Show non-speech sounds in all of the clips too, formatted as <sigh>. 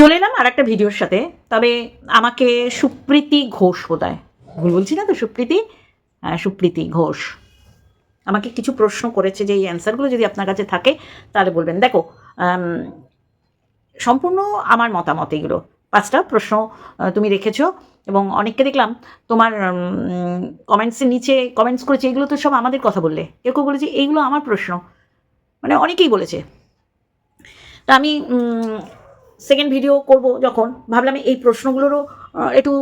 চলে এলাম আর একটা ভিডিওর সাথে, তবে আমাকে সুপ্রীতি ঘোষ বোধহয়। ভুল বলছি না তো, সুপ্রীতি? হ্যাঁ সুপ্রীতি ঘোষ। আমাকে কিছু প্রশ্ন করেছে যে এই অ্যান্সারগুলো যদি আপনার কাছে থাকে, তাহলে বলবেন। দেখো সম্পূর্ণ আমার মতামত এগুলো। পাঁচটা প্রশ্ন তুমি রেখেছো, এবং অনেককে দেখলাম তোমার কমেন্টসের নিচে কমেন্টস করেছে, এগুলো তো সব আমাদের কথা বললে। কেউ কেউ বলেছে, এইগুলো আমার প্রশ্ন। মানে অনেকেই বলেছে। তা আমি সেকেন্ড ভিডিও করব যখন। ভাবলাম এই প্রশ্নগুলোরও একটু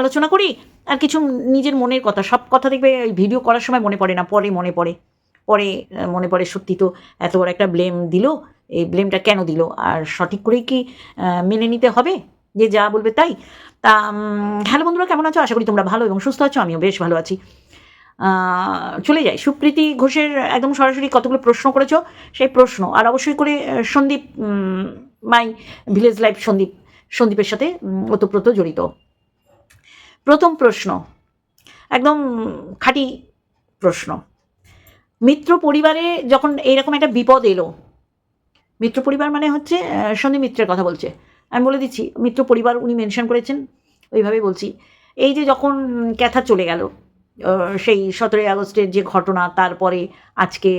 আলোচনা করি আর কিছু নিজের মনের কথা। সব কথা দেখবে এই ভিডিও করার সময় মনে পড়ে না, পরে মনে পড়ে। পরে মনে পড়ে সত্যি তো এত বড় একটা ব্লেম দিল। এই ব্লেমটা কেন দিল? আর সঠিক করেই কি মেনে নিতে হবে? যে যা বলবে তাই। তা হ্যালো বন্ধুরা, কেমন আছো? আশা করি তোমরা ভালো এবং সুস্থ আছো, আমিও বেশ ভালো আছি। চলে যাই। সুপ্রীতি ঘোষের একদম সরাসরি কতগুলো প্রশ্ন করেছ? সেই প্রশ্ন। আর অবশ্যই করে Sandeep my village life Sandeep, সন্দীপের সাথে ওতপ্রোত জড়িত। প্রথম প্রশ্ন, একদম খাঁটি প্রশ্ন। মিত্র পরিবারে যখন এইরকম একটা বিপদ এলো, মিত্র পরিবার মানে হচ্ছে সন্দীপ মিত্রের কথা বলছে। আমি বলে দিচ্ছি, মিত্র পরিবার উনি মেনশন করেছেন, ওইভাবেই বলছি। এই যে যখন ক্যাথা চলে গেল সেই সতেরোই আগস্টের যে ঘটনা, তারপরে আজকে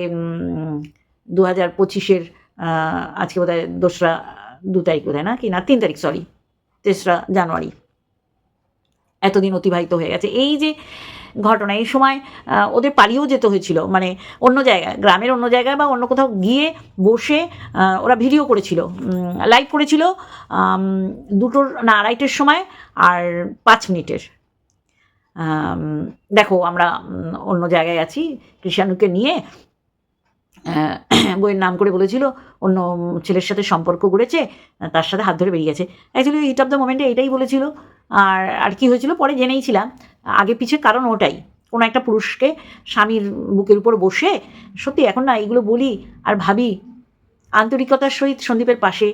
দু হাজার পঁচিশের আজকে বোধহয় দোসরা দু তারিখ বোধহয়, না কি? না, তিন তারিখ সরি তেসরা জানুয়ারি। এতদিন অতিবাহিত হয়ে গেছে। এই যে ঘটনা, এই সময় ওদের পালিয়েও যেতে হয়েছিল। মানে অন্য জায়গায়, গ্রামের অন্য জায়গায় বা অন্য কোথাও গিয়ে বসে ওরা ভিডিও করেছিল। লাইভ করেছিল দুটোর, না, আড়াইটের সময় আর পাঁচ মিনিটের। দেখো, আমরা অন্য জায়গায় আছি। কৃষাণুকে নিয়ে <clears throat> বইয়ের নাম করে বলেছিল, অন্য ছেলের সাথে সম্পর্ক গড়েছে, তার সাথে হাত ধরে বেরিয়ে গেছে অ্যাকচুয়ালি হিট অফ দ্য মোমেন্টে এটাই বলেছিল। আর আর কি হয়েছিল পরে জেনেইছিলাম আগে পিছে কারণ ওটাই। কোনো একটা পুরুষকে স্বামীর বুকের উপর বসে, সত্যি এখন না এইগুলো বলি আর ভাবি, আন্তরিকতার সহিত সন্দীপের পাশে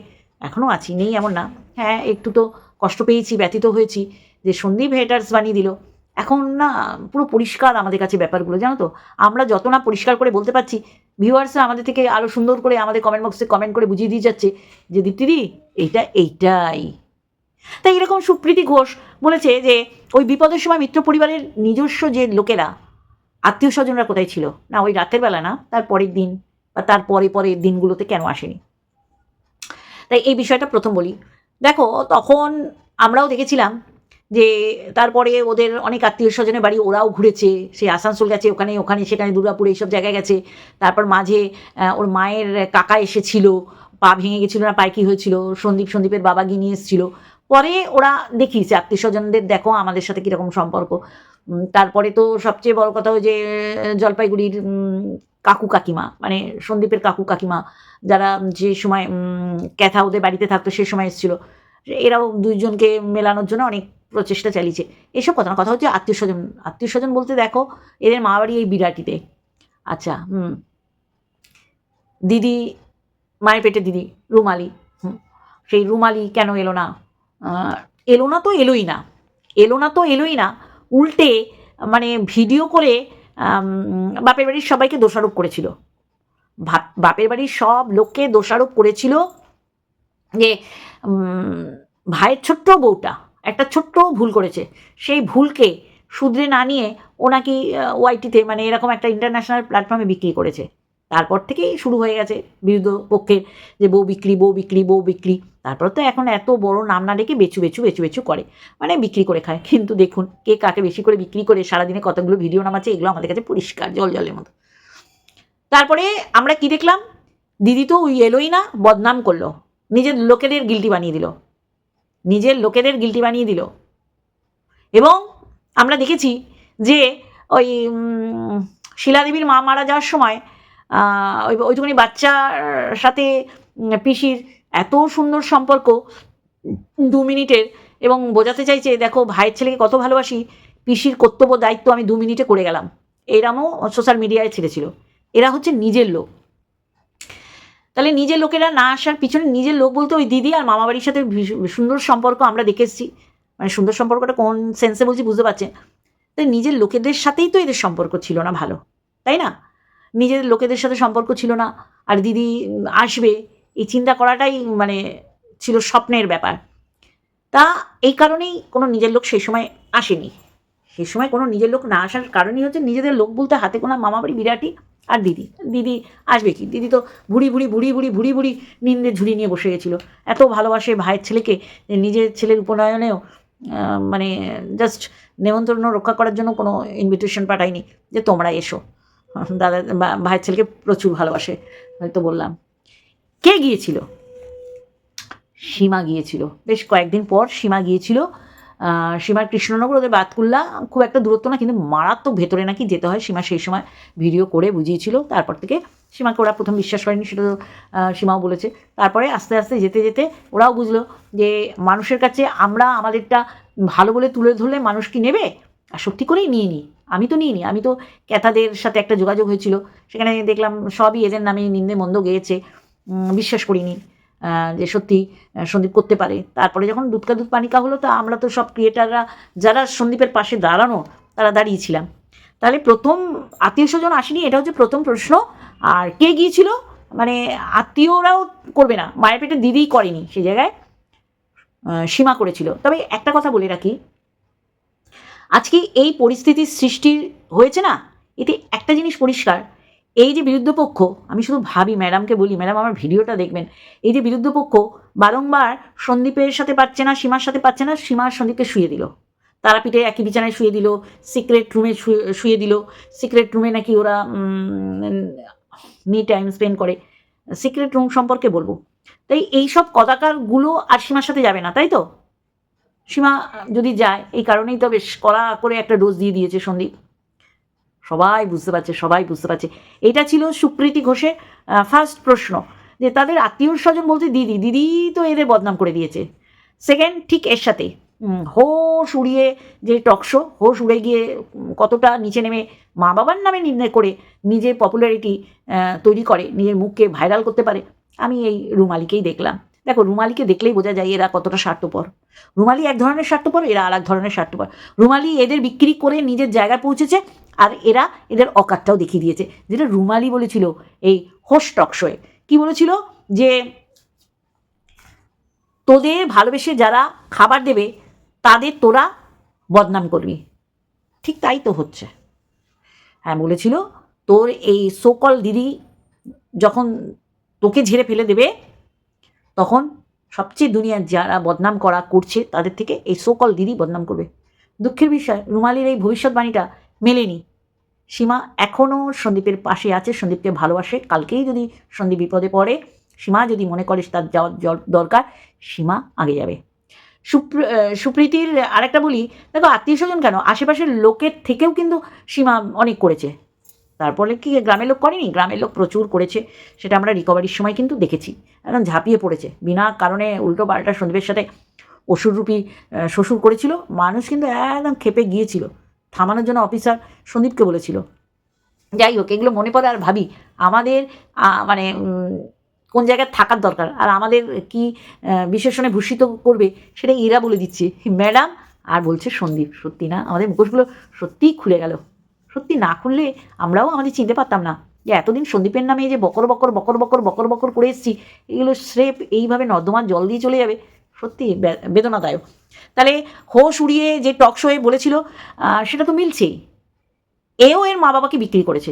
এখনও আছি, নেই এমন না। হ্যাঁ একটু তো কষ্ট পেয়েছি, ব্যথিত হয়েছি যে সন্দীপ হেটার্স বানিয়ে দিল। এখন না পুরো পরিষ্কার আমাদের কাছে ব্যাপারগুলো, জানো তো? আমরা যত না পরিষ্কার করে বলতে পারছি ভিউয়ার্সরা আমাদের থেকে আরও সুন্দর করে আমাদের কমেন্ট বক্সে কমেন্ট করে বুঝিয়ে দিয়ে যাচ্ছে যে, দীপ্তিদি, এইটা এইটাই। তাই এরকম সুপ্রীতি ঘোষ বলেছে যে, ওই বিপদের সময় মিত্র পরিবারের নিজস্ব যে লোকেরা, আত্মীয় স্বজনরা কোথায় ছিল? না, ওই রাতের বেলা না, তার পরের দিন বা তার পরে পরের দিনগুলোতে কেন আসেনি? তাই এই বিষয়টা প্রথম বলি। দেখো, তখন আমরাও দেখেছিলাম যে তারপরে ওদের অনেক আত্মীয় স্বজনের বাড়ি ওরাও ঘুরেছে, সে আসানসোল গেছে, ওখানে ওখানে, সেখানে দুর্গাপুর এইসব জায়গায় গেছে। তারপর মাঝে ওর মায়ের কাকা এসেছিল, পা ভেঙে গেছিল না, পায়ে কি হয়েছিল? সন্দীপ, সন্দীপের বাবা গিয়ে নিয়ে এসেছিল। পরে ওরা দেখিয়েছে আত্মীয় স্বজনদের দেখো আমাদের সাথে কীরকম সম্পর্ক। তারপরে তো সবচেয়ে বড় কথা যে জলপাইগুড়ির কাকু কাকিমা মানে সন্দীপের কাকু কাকিমা, যারা যে সময় ক্যাথা ওদের বাড়িতে থাকতো সে সময় এসেছিল। এরাও দুইজনকে মেলানোর জন্য অনেক প্রচেষ্টা চালিয়েছে। এসব কথা না, কথা হচ্ছে আত্মীয় স্বজন আত্মীয় স্বজন বলতে দেখো, এদের মা বাড়ি এই বিরাটিতে আচ্ছা হুম। দিদি, মায়ের পেটে দিদি, রুমালি, হুম। সেই রুমালি কেন এলো না? এলো না তো এলোই না। এলো না তো এলোই না। উল্টে মানে ভিডিও করে বাপের বাড়ির সবাইকে দোষারোপ করেছিল। বাপের বাড়ির সব লোককে দোষারোপ করেছিল যে ভাইয়ের ছোট্ট বউটা, একটা ছোট্ট ভুল করেছে, সেই ভুলকে শুধরে না নিয়ে ও নাকি ওয়াইটিতে মানে এরকম একটা ইন্টারন্যাশনাল প্ল্যাটফর্মে বিক্রি করেছে। তারপর থেকেই শুরু হয়ে গেছে বিরুদ্ধ পক্ষের যে বউ বিক্রি বউ বিক্রি বউ বিক্রি। তারপর তো এখন এত বড় নাম না ডেকে বেচু বেচু বেচু বেচু করে। মানে বিক্রি করে খায়। কিন্তু দেখুন কে কাকে বেশি করে বিক্রি করে, সারাদিনে কতগুলো ভিডিও নামাচ্ছে, এগুলো আমাদের কাছে পরিষ্কার জল জলের মতো। তারপরে আমরা কি দেখলাম? দিদি তো ওই এলোই না, বদনাম করল। নিজের লোকেদের গিলটি বানিয়ে দিল। নিজের লোকেদের গিলটি বানিয়ে দিল। এবং আমরা দেখেছি যে ওই শিলাদেবীর মা মারা যাওয়ার সময় ওই ওইটুকুনি বাচ্চার সাথে পিসির এত সুন্দর সম্পর্ক দু মিনিটের এবং বোঝাতে চাইছে, দেখো, ভাইয়ের ছেলেকে কত ভালোবাসি, পিসির কর্তব্য, দায়িত্ব আমি দু মিনিটে করে গেলাম। এরামও সোশ্যাল মিডিয়ায় ছেড়েছিল। এরা হচ্ছে নিজের লোক। তাহলে নিজের লোকেরা না আসার পিছনে নিজের লোক বলতে ওই দিদি আর মামা বাড়ির সাথে সুন্দর সম্পর্ক আমরা দেখে এসেছি। মানে সুন্দর সম্পর্কটা কোন সেন্সে বলছি বুঝতে পারছেন? তাই নিজের লোকেদের সাথেই তো এদের সম্পর্ক ছিল না ভালো, তাই না? নিজের লোকেদের সাথে সম্পর্ক ছিল না, আর দিদি আসবে, এই চিন্তা করাটাই মানে ছিল স্বপ্নের ব্যাপার। তা এই কারণেই কোনো নিজের লোক সেই সময় আসেনি। সেই সময় কোনো নিজের লোক না আসার কারণই হচ্ছে নিজেদের লোক বলতে হাতে কোনো মামাবাড়ি বিরাটি আর দিদি দিদি আসবে কি? দিদি তো বুড়ি বুড়ি বুড়ি বুড়ি বুড়ি বুড়ি নিন্দে ঝুড়ি নিয়ে বসে গেছিল। এত ভালোবাসে ভাইয়ের ছেলেকে, নিজের ছেলের উপনয়নেও মানে জাস্ট নেমন্তন্ন রক্ষা করার জন্য কোনো ইনভিটেশন পাঠায়নি যে তোমরা এসো। দাদা ভাইয়ের ছেলেকে প্রচুর ভালোবাসে, হয়তো বললাম। কে গিয়েছিল? সীমা গিয়েছিল। বেশ কয়েকদিন পর সীমা গিয়েছিল। সীমার কৃষ্ণনগর ওদের বাতকুল্লা খুব একটা দূরত্ব না, কিন্তু মারাত্মক ভেতরে নাকি যেতে হয়। সীমা সেই সময় ভিডিও করে বুঝিয়েছিল। তারপর থেকে সীমাকে ওরা প্রথম বিশ্বাস করেনি, সেটা সীমাও বলেছে। তারপরে আস্তে আস্তে যেতে যেতে ওরাও বুঝলো যে মানুষের কাছে আমরা আমাদেরটা ভালো বলে তুলে ধরলে মানুষ কি নেবে? আর সত্যি করেই নিয়ে নিই আমি তো নিইনি আমি তো ক্যাথাদের সাথে একটা যোগাযোগ হয়েছিল। সেখানে দেখলাম সবই এদের নামে নিন্দে মন্দ গেয়েছে। বিশ্বাস করিনি। যে সত্যি সন্দীপ করতে পারে। তারপরে যখন দুধকা দুধ পানিকা হলো, তো আমরা তো সব ক্রিয়েটাররা, যারা সন্দীপের পাশে দাঁড়ানো, তারা দাঁড়িয়েছিলাম। তাহলে প্রথম আত্মীয় স্বজন আসেনি, এটা হচ্ছে প্রথম প্রশ্ন। আর কে গিয়েছিল? মানে আত্মীয়রাও করবে না, মায়ের পেটে দিদিই করেনি সেই জায়গায়। সীমা করেছিল। তবে একটা কথা বলে রাখি। আজকে এই পরিস্থিতির সৃষ্টি হয়েছে না? এতে একটা জিনিস পরিষ্কার এই যে বিরুদ্ধ পক্ষ, আমি শুধু ভাবি ম্যাডামকে বলি ম্যাডাম আমার ভিডিওটা দেখবেন, এই যে বিরুদ্ধ পক্ষ বারংবার সন্দীপের সাথে পাচ্ছে না, সীমার সাথে পাচ্ছে না সীমার সন্দীপকে শুয়ে দিল। তারাপীঠে একই বিছানায় শুয়ে দিল সিক্রেট রুমে শুয়ে দিল সিক্রেট রুমে নাকি ওরা মি টাইম স্পেন্ড করে। সিক্রেট রুম সম্পর্কে বলব। তাই এই সব কদাকারগুলো আর সীমার সাথে যাবে না, তাই তো? সীমা যদি যায়, এই কারণেই তো বেশ কড়া করে একটা ডোজ দিয়ে দিয়েছে সন্দীপ। সবাই বুঝতে পারছে, সবাই বুঝতে পারছে। এটা ছিল সুপ্রীতি ঘোষের ফার্স্ট প্রশ্ন। যে তাদের আত্মীয় স্বজন বলতে দিদি দিদি তো এদের বদনাম করে দিয়েছে। সেকেন্ড ঠিক এর সাথে হোশ উড়িয়ে যে টকশো হোশ উড়ে গিয়ে কতটা নিচে নেমে মা বাবার নামে নির্ণয় করে নিজের পপুলারিটি তৈরি করে, নিজের মুখকে ভাইরাল করতে পারে, আমি এই রুমালিকেই দেখলাম। দেখো, রুমালিকে দেখলেই বোঝা যায় এরা কতটা স্বার্থপর। রুমালি এক ধরনের স্বার্থপর, এরা আর এক ধরনের স্বার্থপর। রুমালি এদের বিক্রি করে নিজের জায়গায় পৌঁছেছে আর এরা এদের অকাতটাও দেখিয়ে দিয়েছে। যেটা রুমালি বলেছিল এই হোস টকশোয়ে। কি বলেছিল? যে তোদের ভালোবেসে যারা খাবার দেবে, তাদের তোরা বদনাম করবি। ঠিক তাই তো হচ্ছে। হ্যাঁ বলেছিল, তোর এই সোকল দিদি যখন তোকে ঝেড়ে ফেলে দেবে তখন সবচেয়ে দুনিয়ার যারা বদনাম করা করছে, তাদের থেকে এই সোকল দিদি বদনাম করবে। দুঃখের বিষয়, রুমালির এই ভবিষ্যৎবাণীটা মেলেনি। সীমা এখনও সন্দীপের পাশে আছে, সন্দীপকে ভালোবাসে। কালকেই যদি সন্দীপ বিপদে পড়ে, সীমা যদি মনে করে তার যাওয়ার দরকার, সীমা আগে যাবে। সুপ্র- সুপ্রীতির আরেকটা বলি, দেখো আত্মীয় স্বজন কেন? আশেপাশের লোকের থেকেও কিন্তু সীমা অনেক করেছে। তারপরে কি গ্রামের লোক করেনি? গ্রামের লোক প্রচুর করেছে। সেটা আমরা রিকভারির সময় কিন্তু দেখেছি। একদম ঝাঁপিয়ে পড়েছে। বিনা কারণে উল্টো পাল্টা সন্দীপের সাথে অসুররূপী শ্বশুর করেছিল। মানুষ কিন্তু একদম খেপে গিয়েছিল। থামানোর জন্য অফিসার সন্দীপকে বলেছিল। যাই হোক, এগুলো মনে পড়ে আর ভাবি। আমাদের মানে কোন জায়গায় থাকার দরকার? আর আমাদের কি বিশেষণে ভূষিত করবে? সেটা এরা বলে দিচ্ছে। ম্যাডাম, আর বলছে সন্দীপ। সত্যি না? আমাদের মুখোশগুলো সত্যিই খুলে গেল। সত্যি না খুললে আমরাও আমাদের চিনতে পারতাম না যে এতদিন সন্দীপের নামে যে বকর বকর বকর বকর বকর বকর করে এসেছি, এগুলো স্রেফ এইভাবে নর্দমান জল দিয়ে চলে যাবে? সত্যি বেদনাদায়ক। তাহলে হোশ উড়িয়ে যে টক শোয়ে বলেছিল সেটা তো মিলছেই। এও এর মা বাবাকে বিক্রি করেছে।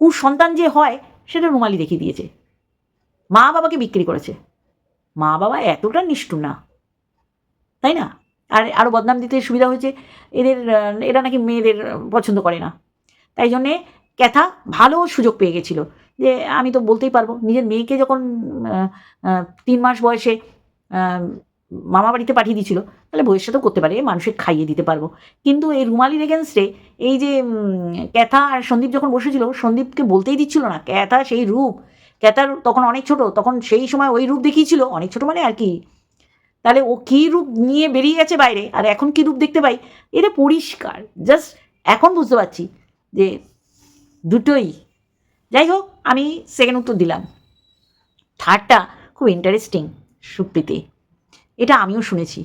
কু সন্তান যে হয়, সেটা রুমালি দেখিয়ে দিয়েছে। মা বাবাকে বিক্রি করেছে। মা বাবা এতটা নিষ্ঠুর না। তাই না? আর আরও বদনাম দিতে সুবিধা হয়েছে, এদের এরা নাকি মেয়েদের পছন্দ করে না। তাই জন্যে ক্যাথা ভালো সুযোগ পেয়ে গেছিল যে আমি তো বলতেই পারব, নিজের মেয়েকে যখন তিন মাস বয়সে মামা বাড়িতে পাঠিয়ে দিয়েছিল, তাহলে সাথেও করতে পারে মানুষের খাইয়ে দিতে পারব। কিন্তু এই রুমালির এগেনস্টে এই যে ক্যাথা আর সন্দীপ যখন বসেছিল, সন্দীপকে বলতেই দিচ্ছিল না, ক্যাথা সেই রূপ, ক্যাথার তখন অনেক ছোট, তখন সেই সময় ওই রূপ দেখিয়েছিল, অনেক ছোট মানে আর কি তাহলে ও কী রূপ নিয়ে বেরিয়ে গেছে বাইরে? আর এখন কী রূপ দেখতে পাই? এটা পরিষ্কার। জাস্ট এখন বুঝতে পারছি যে দুটোই। যাই হোক, আমি সেকেন্ড উত্তর দিলাম। থার্ডটা খুব ইন্টারেস্টিং সুপ্রীতি। এটা আমিও শুনেছি।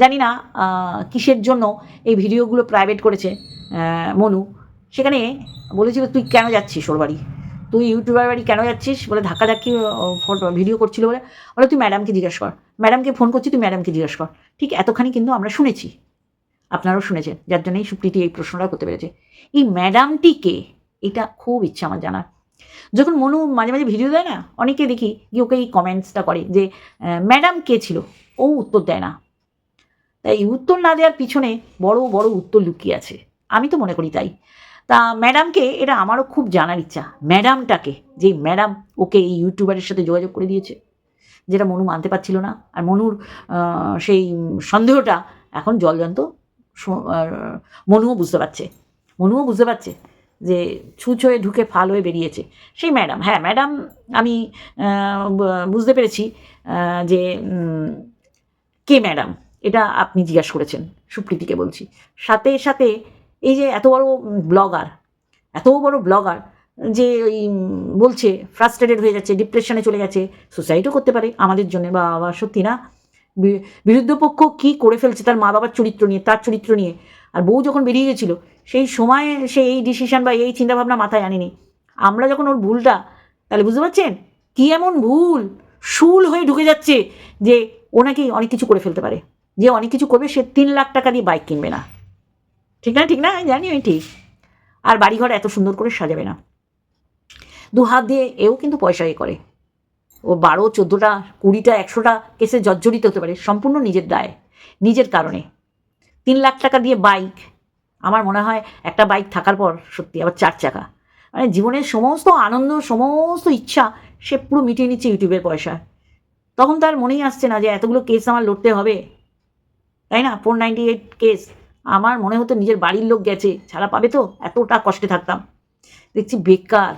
জানি না কিসের জন্য এই ভিডিওগুলো প্রাইভেট করেছে মনু। সেখানে বলেছিল, তুই কেন যাচ্ছিস ওর বাড়ি? তুই ইউটিউবার বাড়ি কেন যাচ্ছিস? বলে ধাক্কা ধাক্কি ফটো ভিডিও করছিল বলে বলে তুই ম্যাডামকে জিজ্ঞেস কর। ম্যাডামকে ফোন করছি, তুই ম্যাডামকে জিজ্ঞেস কর। ঠিক এতখানি কিন্তু আমরা শুনেছি। আপনারাও শুনেছেন। যার জন্যই সুপ্রীতি এই প্রশ্নটা করতে পেরেছে। এই ম্যাডামটিকে এটা খুব ইচ্ছা আমার জানার। যখন মনু মাঝে মাঝে ভিডিও দেয় না, অনেকে দেখি গিয়ে ওকে এই কমেন্টসটা করে যে ম্যাডাম কে ছিল? ও উত্তর দেয় না। তাই এই উত্তর না দেওয়ার পিছনে বড় বড় উত্তর লুকিয়ে আছে। আমি তো মনে করি তাই। তা ম্যাডামকে এটা আমারও খুব জানার ইচ্ছা। ম্যাডামটাকে যে ম্যাডাম ওকে এই ইউটিউবারের সাথে যোগাযোগ করে দিয়েছে, যেটা মনু মানতে পারছিল না। আর মনুর সেই সন্দেহটা এখন জলজন্ত মনুও বুঝতে পারছে। মনুও বুঝতে পারছে যে ছুঁচ হয়ে ঢুকে ফাল হয়ে বেরিয়েছে। সেই ম্যাডাম হ্যাঁ ম্যাডাম আমি বুঝতে পেরেছি যে কে ম্যাডাম এটা আপনি জিজ্ঞাসা করেছেন, সুপ্রীতিকে বলছি। সাথে সাথে এই যে এত বড় ব্লগার, এত বড় ব্লগার যে ওই বলছে ফ্রাস্ট্রেটেড হয়ে যাচ্ছে ডিপ্রেশনে চলে গেছে সুসাইডও করতে পারে আমাদের জন্য। বা সত্যি না? বিরুদ্ধ পক্ষ কী করে ফেলছে তার মা বাবার চরিত্র নিয়ে, তার চরিত্র নিয়ে? আর বউ যখন বেরিয়ে গেছিল, সেই সময়ে সে এই ডিসিশন বা এই চিন্তাভাবনা মাথায় আনেনি। আমরা যখন ওর ভুলটা, তাহলে বুঝতে পারছেন? কী এমন ভুল? শুল হয়ে ঢুকে যাচ্ছে যে ও নাকি অনেক কিছু করে ফেলতে পারে। যে অনেক কিছু করবে, সে তিন লাখ টাকা দিয়ে বাইক কিনবে না। ঠিক না ঠিক না? জানি আমি ঠিক। আর বাড়িঘর এত সুন্দর করে সাজাবে না। দু হাত দিয়ে এও কিন্তু পয়সা এ করে। ও বারো, চোদ্দোটা, কুড়িটা, একশোটা কেসে জর্জরিত হতে পারে, সম্পূর্ণ নিজের দায়, নিজের কারণে। তিন লাখ টাকা দিয়ে বাইক, আমার মনে হয় একটা বাইক থাকার পর সত্যি আবার চার চাকা। মানে জীবনের সমস্ত আনন্দ, সমস্ত ইচ্ছা, সে পুরো মিটিয়ে নিচ্ছে ইউটিউবের পয়সায় তখন তার মনেই আসছে না যে এতগুলো কেস আমার লড়তে হবে। তাই না? Four ninety eight case. আমার মনে হতো নিজের বাড়ির লোক গেছে, ছাড়া পাবে তো? এতটা কষ্টে থাকতাম। দেখছি বেকার।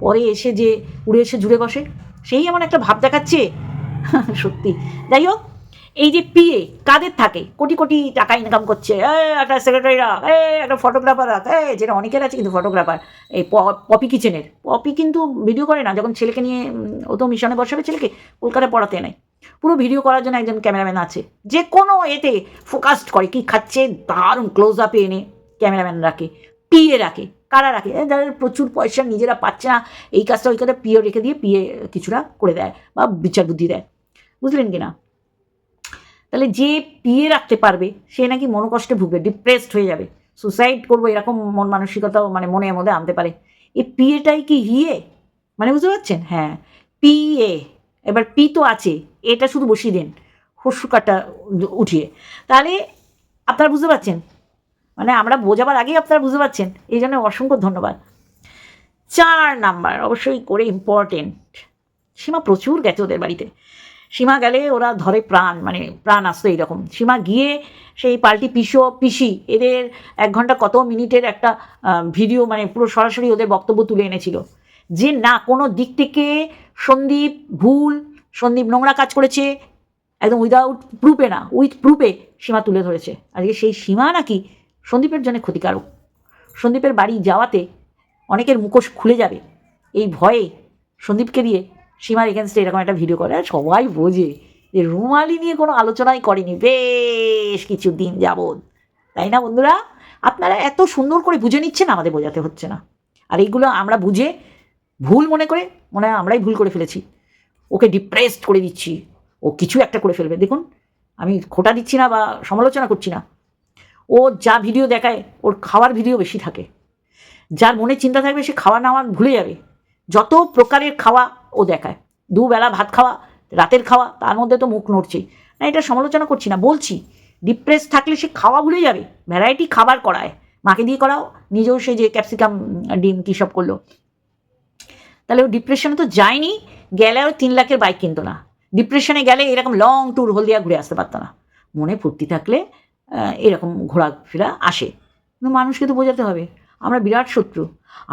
পরে এসে যে উড়ে এসে জুড়ে বসে, সেই এমন একটা ভাব দেখাচ্ছে। <laughs> সত্যি। যাই হোক, এই যে পিএ কাদের থাকে? কোটি কোটি টাকা ইনকাম করছে। একটা সেক্রেটারি রাখ একটা ফটোগ্রাফার রাখ যেটা অনেকের আছে কিন্তু ফটোগ্রাফার এই পপি কিচেনের পপি কিন্তু ভিডিও করে না, যখন ছেলেকে নিয়ে ও তো মিশনে বসাবে ছেলেকে, কলকাতায় পড়াতে নেয়। পুরো ভিডিও করার জন্য একজন ক্যামেরাম্যান আছে। যে কোনো এতে ফোকাসড করে কি খাচ্ছে, দারুণ ক্লোজ আপে এনে ক্যামেরাম্যান রাখে পিয়ে রাখে। কারা রাখে? যাদের প্রচুর পয়সা নিজেরা পাচ্ছে না, এই কাজটা ওই কাজটা পিএ রেখে দিয়ে পিএ কিছুটা করে দেয় বা বিচার বুদ্ধি দেয়। বুঝলেন কি না তাহলে যে পিয়ে রাখতে পারবে, সে নাকি মনোকষ্টে ভুগবে ডিপ্রেসড হয়ে যাবে। সুসাইড করব এরকম মন মানসিকতাও মানে মনের মধ্যে আনতে পারে। এই পিএটাই কি হিয়ে? মানে বুঝতে পারছেন? হ্যাঁ পিএ এবার পি তো আছে, এটা শুধু বসিয়ে দেন হস্যকারটা উঠিয়ে। তাহলে আপনারা বুঝতে পারছেন? মানে আমরা বোঝাবার আগেই আপনারা বুঝতে পারছেন, এই জন্য অসংখ্য ধন্যবাদ। চার নাম্বার, অবশ্যই করে ইম্পর্টেন্ট সীমা প্রচুর গেছে ওদের বাড়িতে। সীমা গেলে ওরা ধরে প্রাণ মানে প্রাণ আসতো এইরকম। সীমা গিয়ে সেই পাল্টি পিসো, পিসি, এদের এক ঘণ্টা কত মিনিটের একটা ভিডিও মানে পুরো সরাসরি ওদের বক্তব্য তুলে এনেছিল। যে না, কোনো দিক থেকে সন্দীপ ভুল, সন্দীপ নোংরা কাজ করেছে, একদম উইদাউট প্রুফে না উইথ প্রুফে সীমা তুলে ধরেছে। আজকে সেই সীমা নাকি সন্দীপের জন্য ক্ষতিকারক। সন্দীপের বাড়ি যাওয়াতে অনেকের মুখোশ খুলে যাবে। এই ভয়ে সন্দীপকে দিয়ে সীমার এগেনস্টে এরকম একটা ভিডিও করে, সবাই বোঝে যে রুমালি নিয়ে কোনো আলোচনাই করেনি। বেশ কিছু দিন যাবৎ। তাই না বন্ধুরা? আপনারা এত সুন্দর করে বুঝে নিচ্ছেন, আমাদের বোঝাতে হচ্ছে না। আর এইগুলো আমরা বুঝে ভুল মনে করে মনে হয় আমরাই ভুল করে ফেলেছি। ওকে ডিপ্রেসড করে দিচ্ছি। ও কিছু একটা করে ফেলবে। দেখুন, আমি খোটা দিচ্ছি না বা সমালোচনা করছি না। ও যা ভিডিও দেখায়, ওর খাওয়ার ভিডিও বেশি থাকে। যার মনে চিন্তা থাকবে, সে খাওয়া নাওয়া ভুলে যাবে। যত প্রকারের খাওয়া ও দেখায়, দুবেলা ভাত খাওয়া, রাতের খাওয়া, তার মধ্যে তো মুখ নড়ছেই না, এটা সমালোচনা করছি না, বলছি ডিপ্রেস থাকলে সে খাওয়া ভুলে যাবে। ভ্যারাইটি খাবার করায়। মাকে দিয়ে করাও, নিজেও সে যে ক্যাপসিকাম ডিম, কী সব করল। তাহলে ও ডিপ্রেশনে তো যায়নি, গেলে আর তিন লাখের বাইক কিনতো না। ডিপ্রেশনে গেলে এরকম লং ট্যুর হলদিয়া ঘুরে আসতে পারতো না। মনে ফুর্তি থাকলে এরকম ঘোরাফেরা আসে। কিন্তু মানুষকে তো বোঝাতে হবে, আমরা বিরাট শত্রু।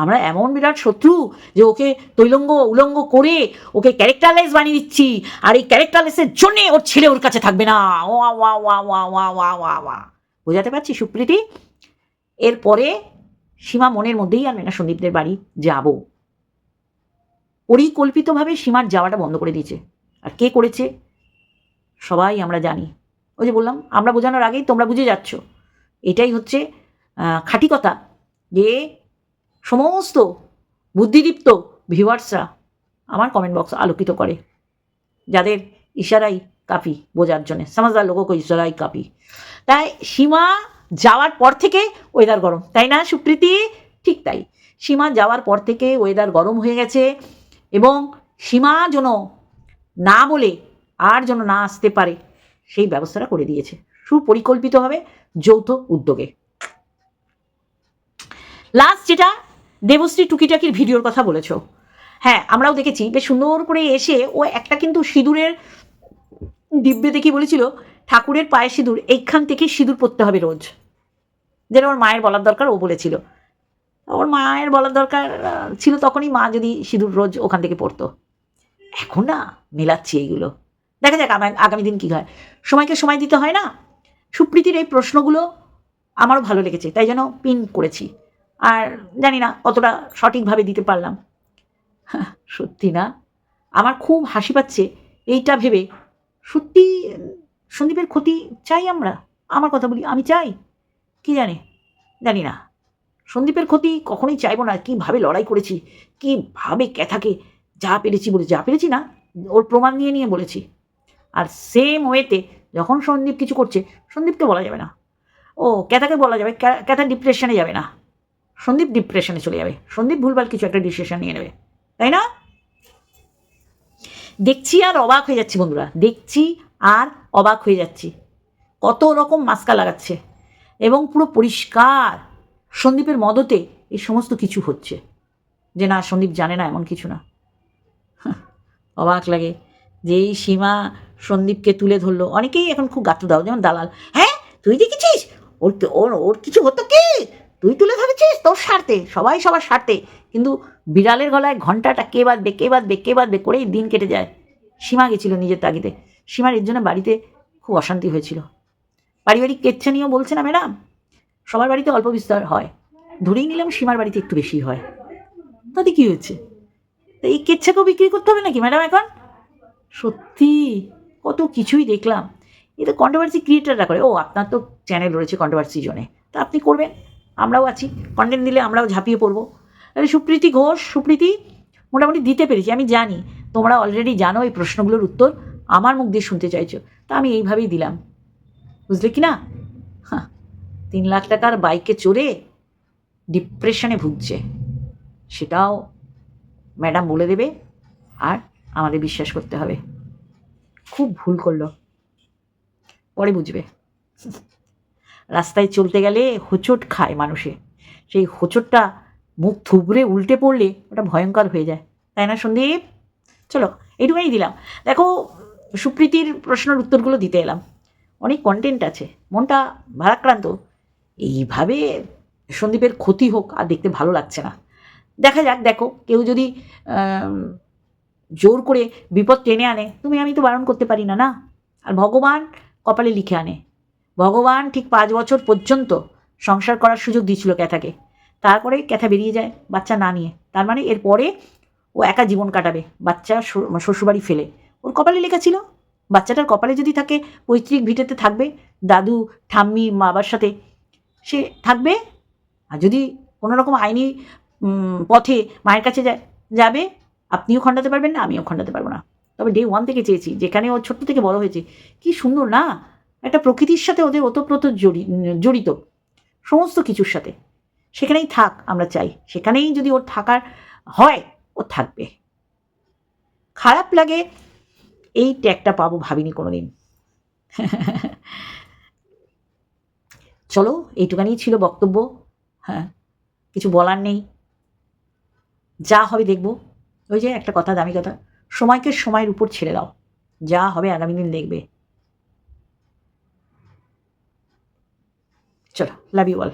আমরা এমন বিরাট শত্রু যে ওকে তৈলঙ্গ, উলঙ্গ করে ওকে ক্যারেক্টারলেস বানিয়ে দিচ্ছি, আর এই ক্যারেক্টারলেসের জন্যে ওর ছেলে ওর কাছে থাকবে না। ওয়া ওয়া ওয়া ওয়া ওয়া ওয়া ওয়া ওয়া। বোঝাতে পারছি সুপ্রীতি? এরপরে সীমা মনের মধ্যেই আনবে না সন্দীপদের বাড়ি যাব। পরিকল্পিতভাবে সীমার যাওয়াটা বন্ধ করে দিয়েছে। আর কে করেছে? সবাই আমরা জানি। ওই যে বললাম, আমরা বোঝানোর আগেই তোমরা বুঝে যাচ্ছ। এটাই হচ্ছে খাঁটি কথা যে সমস্ত বুদ্ধিদীপ্ত ভিউয়ার্সরা আমার কমেন্ট বক্স আলোকিত করে। যাদের ইশারাই কাপি বোঝার জন্যে। সমাজদার লোককে ইশারাই কাপি। তাই সীমা যাওয়ার পর থেকে ওয়েদার গরম। তাই না সুপ্রীতি? ঠিক তাই। সীমা যাওয়ার পর থেকে ওয়েদার গরম হয়ে গেছে। এবং সীমা যেন না বলে আর যেন না আসতে পারে, সেই ব্যবস্থাটা করে দিয়েছে। সুপরিকল্পিতভাবে যৌথ উদ্যোগে। লাস্ট যেটা, দেবশ্রী টুকিটাকির ভিডিওর কথা বলেছ। হ্যাঁ আমরাও দেখেছি, বেশ সুন্দর করে এসে ও একটা কিন্তু সিঁদুরের দিব্যে দেখি বলেছিল, ঠাকুরের পায়ে সিঁদুর, এইখান থেকে সিঁদুর পরতে হবে রোজ। যেটা ওর মায়ের বলার দরকার ও বলেছিল। ওর মায়ের বলার দরকার ছিল তখনই মা যদি সিঁদুর রোজ ওখান থেকে পড়তো। এখন না, মেলাচ্ছি এইগুলো। দেখা যাক আগামী দিন কী হয়। সময়কে সময় দিতে হয় না। সুপ্রীতির এই প্রশ্নগুলো আমারও ভালো লেগেছে, তাই জন্য পিন করেছি। আর জানি না, অতটা সঠিকভাবে দিতে পারলাম। সত্যি না। আমার খুব হাসি পাচ্ছে এইটা ভেবে। সত্যি, সন্দীপের ক্ষতি চাই আমরা? আমার কথা বলি, আমি চাই? কি জানে? জানি না। সন্দীপের ক্ষতি কখনোই চাইব না। কীভাবে লড়াই করেছি? কীভাবে ক্যাথাকে যা পেরেছি বলে যা পেরেছি না, ওর প্রমাণ নিয়ে নিয়ে বলেছি। আর সেম ওয়েতে যখন সন্দীপ কিছু করছে, সন্দীপকে বলা যাবে না। ও, ক্যাথাকে বলা যাবে? ক্যা- ক্যাথা ডিপ্রেশনে যাবে না। সন্দীপ ডিপ্রেশনে চলে যাবে। সন্দীপ ভুলভাল কিছু একটা ডিসিশন নিয়ে নেবে। তাই না? দেখছি আর অবাক হয়ে যাচ্ছি বন্ধুরা। দেখছি আর অবাক হয়ে যাচ্ছি। কত রকম মাস্কা লাগাচ্ছে। এবং পুরো পরিষ্কার। সন্দীপের মদতে এই সমস্ত কিছু হচ্ছে। যে না, সন্দীপ জানে না এমন কিছু না। অবাক লাগে যে এই সীমা সন্দীপকে তুলে ধরলো। অনেকেই এখন খুব গাত্র দাও, যেমন দালাল। হ্যাঁ তুই দেখেছিস? ওর ওর ওর কিছু হতো কি? তুই তুলে ধরেছিস? তোর স্বার্থে, সবাই সবার স্বার্থে। কিন্তু বিড়ালের গলায় ঘন্টাটা কে বাঁধবে কে বাঁধবে কে বাঁধবে করেই দিন কেটে যায়। সীমা গেছিল নিজের তাগিদে। সীমার এর জন্য বাড়িতে খুব অশান্তি হয়েছিল। পারিবারিক কেচ্ছা নিয়েও বলছে না ম্যাডাম? সবার বাড়িতে অল্প বিস্তার হয়। ধরেই নিলাম সীমার বাড়িতে একটু বেশি হয়। তাতে কী হয়েছে? তা এই কেচ্ছাকেও বিক্রি করতে হবে নাকি ম্যাডাম এখন? সত্যি? কত কিছুই দেখলাম। এ তো কন্ট্রোভার্সি ক্রিয়েটাররা করে। ও আপনার তো চ্যানেল রয়েছে কন্ট্রোভার্সি জোনে তা আপনি করবেন। আমরাও আছি। কন্টেন্ট দিলে আমরাও ঝাঁপিয়ে পড়ব। আরে সুপ্রীতি ঘোষ সুপ্রীতি মোটামুটি দিতে পেরেছি। আমি জানি তোমরা অলরেডি জানো এই প্রশ্নগুলোর উত্তর। আমার মুখ দিয়ে শুনতে চাইছো। তা আমি এইভাবেই দিলাম। বুঝলে কি না? হাহ, তিন লাখ টাকার বাইকে চড়ে ডিপ্রেশনে ভুগছে। সেটাও ম্যাডাম বলে দেবে আর আমাদের বিশ্বাস করতে হবে। খুব ভুল করল। পরে বুঝবে। রাস্তায় চলতে গেলে হোঁচট খায় মানুষে। সেই হোঁচটটা মুখ থুবড়ে উল্টে পড়লে ওটা ভয়ঙ্কর হয়ে যায়। তাই না, সন্দীপ? চলো, এইটুকুই দিলাম। দেখো, সুপ্রীতির প্রশ্নের উত্তরগুলো দিতে এলাম। অনেক কন্টেন্ট আছে। মনটা ভারাক্রান্ত। এইভাবে সন্দীপের ক্ষতি হোক আর দেখতে ভালো লাগছে না। দেখা যাক, দেখো, কেউ যদি জোর করে বিপদ টেনে আনে, তুমি আমি তো বারণ করতে পারি না না? আর ভগবান কপালে লিখে আনে। ভগবান ঠিক পাঁচ বছর পর্যন্ত সংসার করার সুযোগ দিয়েছিল ক্যাথাকে। তারপরে ক্যাথা বেরিয়ে যায় বাচ্চা না নিয়ে। তার মানে এরপরে ও একা জীবন কাটাবে, বাচ্চা শ্বশুরবাড়ি ফেলে। ওর কপালে লেখা ছিল, বাচ্চাটার কপালে যদি থাকে পৈতৃক ভিটেতে থাকবে, দাদু, ঠাম্মি বাবার সাথে সে থাকবে? আর যদি কোনো রকম আইনি পথে মায়ের কাছে যাবে, আপনিও খণ্ডাতে পারবেন না, আমিও খণ্ডাতে পারব না। তবে ডে ওয়ান থেকে চেয়েছি, যেখানে ও ছোট্ট থেকে বড় হয়েছে। কি সুন্দর না? একটা প্রকৃতির সাথে ওদের ওতপ্রোত জড়ি, জড়িত। সমস্ত কিছুর সাথে। সেখানেই থাক, আমরা চাই। সেখানেই যদি ওর থাকার হয়, ও থাকবে। খারাপ লাগে, এই ট্যাগটা পাবো ভাবিনি কোনো দিন <laughs> চলো, এইটুকানি ছিল বক্তব্য। হ্যাঁ কিছু বলার নেই। যা হবে দেখব। ওই যে একটা কথা, দামি কথা। সময়কে সময়ের উপর ছেড়ে দাও। যা হবে আগামী দিন দেখবে। চলো লাভ ইউ অল